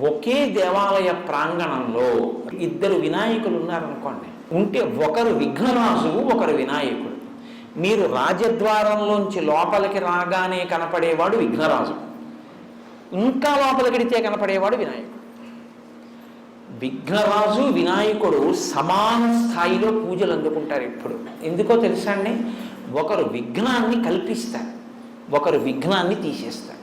ఒకే దేవాలయ ప్రాంగణంలో ఇద్దరు వినాయకులు ఉన్నారనుకోండి ఉంటే ఒకరు విఘ్నరాజు ఒకరు వినాయకుడు. మీరు రాజద్వారంలోంచి లోపలికి రాగానే కనపడేవాడు విఘ్నరాజు. ఇంకా లోపలికిడితే కనపడేవాడు వినాయకుడు. విఘ్నరాజు వినాయకుడు సమాన స్థాయిలో పూజలు అందుకుంటారు ఎప్పుడు. ఎందుకో తెలుసా అండి? ఒకరు విఘ్నాన్ని కల్పిస్తారు ఒకరు విఘ్నాన్ని తీసేస్తారు.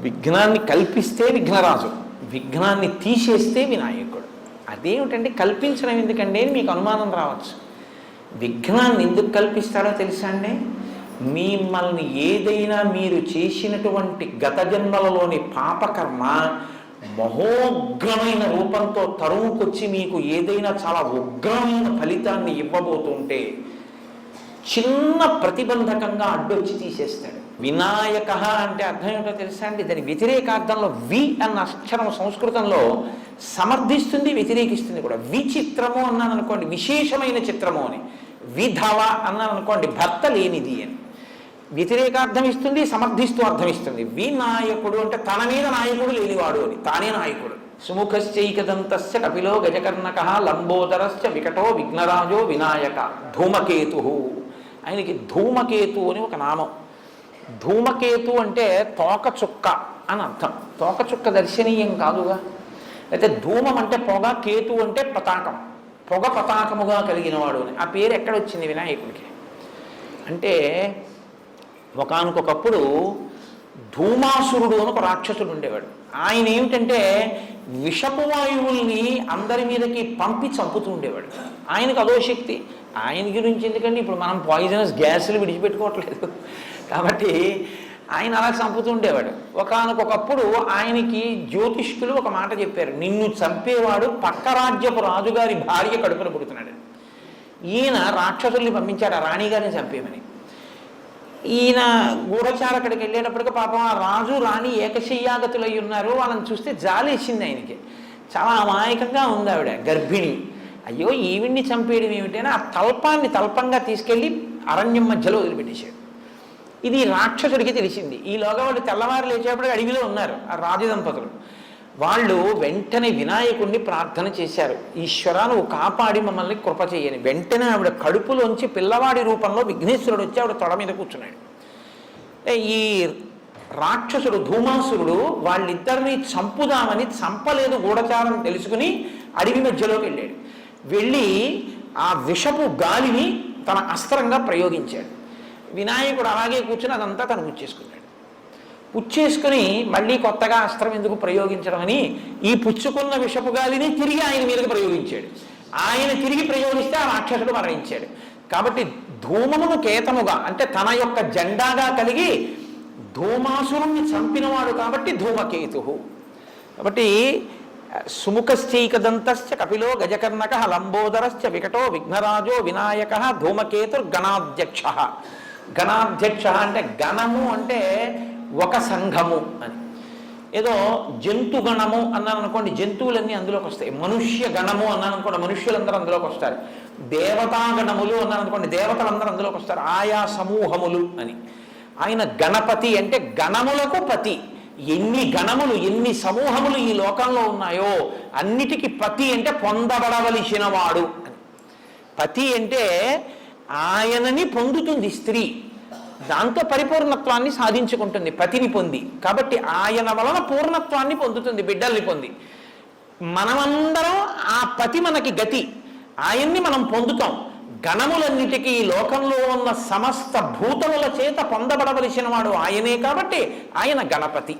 విఘ్నాన్ని కల్పిస్తే విఘ్నరాజు. విఘ్నాన్ని తీసేస్తే వినాయకుడు. అదేమిటంటే కల్పించడం ఎందుకండి అని మీకు అనుమానం రావచ్చు. విఘ్నాన్ని ఎందుకు కల్పిస్తారో తెలుసా అండి? మిమ్మల్ని ఏదైనా మీరు చేసినటువంటి గత జన్మలలోని పాపకర్మ మహోగ్రమైన రూపంతో తరువుకొచ్చి మీకు ఏదైనా చాలా ఉగ్రమైన ఫలితాన్ని ఇవ్వబోతుంటే చిన్న ప్రతిబంధకంగా అడ్డొచ్చి తీసేస్తాడు. వినాయక అంటే అర్థం ఏంటో తెలుసా అండి? దాని వ్యతిరేకార్థంలో వి అన్న అక్షరం సంస్కృతంలో సమర్థిస్తుంది వ్యతిరేకిస్తుంది కూడా. విచిత్రము అన్నాను అనుకోండి విశేషమైన చిత్రము అని. విధవ అన్నాను అనుకోండి భర్త లేనిది అని. వ్యతిరేకార్థం ఇస్తుంది సమర్థిస్తూ అర్థం ఇస్తుంది. వినాయకుడు అంటే తన మీద నాయకుడు లేనివాడు అని తానే నాయకుడు. సుముఖశ్చైకదంతస్య కపిలో గజకర్ణక లంబోదరశ్చ వికటో విఘ్నరాజో వినాయక ధూమకేతు. ఆయనకి ధూమకేతు అని ఒక నామం. ధూమకేతు అంటే తోకచుక్క అని అర్థం. తోకచుక్క దర్శనీయం కాదుగా. అయితే ధూమం అంటే పొగ కేతు అంటే పతాకం. పొగ పతాకముగా కలిగిన వాడు అని. ఆ పేరు ఎక్కడ వచ్చింది వినాయకుడికి? అంటే ఒకనకొకప్పుడు ధూమాసురుడు అని ఒక రాక్షసుడు ఉండేవాడు. ఆయన ఏమిటంటే విషపు వాయువుల్ని అందరి మీదకి పంపి చంపుతూ ఉండేవాడు. ఆయనకు అదో శక్తి. ఆయన గురించి ఎందుకంటే ఇప్పుడు మనం పాయిజనస్ గ్యాసులు విడిచిపెట్టుకోవట్లేదు. కాబట్టి ఆయన అలా చంపుతూ ఉండేవాడు. ఒకనకొకప్పుడు ఆయనకి జ్యోతిష్కులు ఒక మాట చెప్పారు. నిన్ను చంపేవాడు పక్క రాజ్యపు రాజుగారి భార్య కడుపున పుడుతున్నాడు. ఈయన రాక్షసుల్ని పంపించాడు ఆ రాణిగారిని చంపేమని ఈయన గూఢచారక్కడికి వెళ్ళేటప్పటికి పాపం ఆ రాజు రాణి ఏకశయ్యాగతులై ఉన్నారు. వాళ్ళని చూస్తే జాలేసింది ఆయనకి. చాలా అమాయకంగా ఉంది ఆవిడ గర్భిణి. అయ్యో ఈవిడ్ని చంపేయడం ఏమిటైనా ఆ తల్పాన్ని తల్పంగా తీసుకెళ్ళి అరణ్యం మధ్యలో వదిలిపెట్టేశాడు. ఇది రాక్షసుడికి తెలిసింది. ఈలోగా వాళ్ళు తెల్లవారు లేచేపటికి అడవిలో ఉన్నారు ఆ రాజు దంపతులు. వాళ్ళు వెంటనే వినాయకుడిని ప్రార్థన చేశారు. ఈశ్వర నువ్వు కాపాడి మమ్మల్ని కృప చేయని. వెంటనే ఆవిడ కడుపులోంచి పిల్లవాడి రూపంలో విఘ్నేశ్వరుడు వచ్చి ఆవిడ తొడ మీద కూర్చున్నాడు. ఈ రాక్షసుడు ధూమాసురుడు వాళ్ళిద్దరిని చంపుదామని చంపలేదు గూఢచారం తెలుసుకుని అడవి మధ్యలోకి వెళ్ళాడు. వెళ్ళి ఆ విషపు గాలిని తన అస్త్రంగా ప్రయోగించాడు. వినాయకుడు అలాగే కూర్చుని అదంతా తను పుచ్చేసుకున్నాడు. పుచ్చేసుకుని మళ్ళీ కొత్తగా అస్త్రం ఎందుకు ప్రయోగించడం అని ఈ పుచ్చుకున్న విషపు గాలిని తిరిగి ఆయన మీదకి ప్రయోగించాడు. ఆయన తిరిగి ప్రయోగిస్తే ఆ రాక్షసుడు మరణించాడు. కాబట్టి ధూమమును కేతముగా అంటే తన యొక్క జెండాగా కలిగి ధూమాసురుణ్ణి చంపినవాడు కాబట్టి ధూమకేతు కాబట్టి సుముఖశ్చైకదంతశ్చ కపిలో గజకర్ణక లంబోదరశ్చ వికటో విఘ్నరాజో వినాయక ధూమకేతుర్గణాధ్యక్ష. గణాధ్యక్ష అంటే గణము అంటే ఒక సంఘము అని. ఏదో జంతు గణము అన్నాను అనుకోండి జంతువులన్నీ అందులోకి వస్తాయి. మనుష్య గణము అన్నాను అనుకోండి మనుష్యులందరూ అందులోకి వస్తారు. దేవతాగణములు అన్నాను అనుకోండి దేవతలందరూ అందులోకి వస్తారు. ఆయా సమూహములు అని. ఆయన గణపతి అంటే గణములకు పతి. ఎన్ని గణములు ఎన్ని సమూహములు ఈ లోకంలో ఉన్నాయో అన్నిటికీ పతి అంటే పొందబడవలసిన వాడు అని. పతి అంటే ఆయనని పొందుతుంది స్త్రీ. దాంతో పరిపూర్ణత్వాన్ని సాధించుకుంటుంది పతిని పొంది. కాబట్టి ఆయన వలన పూర్ణత్వాన్ని పొందుతుంది బిడ్డల్ని పొంది. మనమందరం ఆ పతి మనకి గతి. ఆయన్ని మనం పొందుతాం. గణములన్నిటికీ ఈ లోకంలో ఉన్న సమస్త భూతముల చేత పొందబడవలసిన వాడు ఆయనే కాబట్టి ఆయన గణపతి.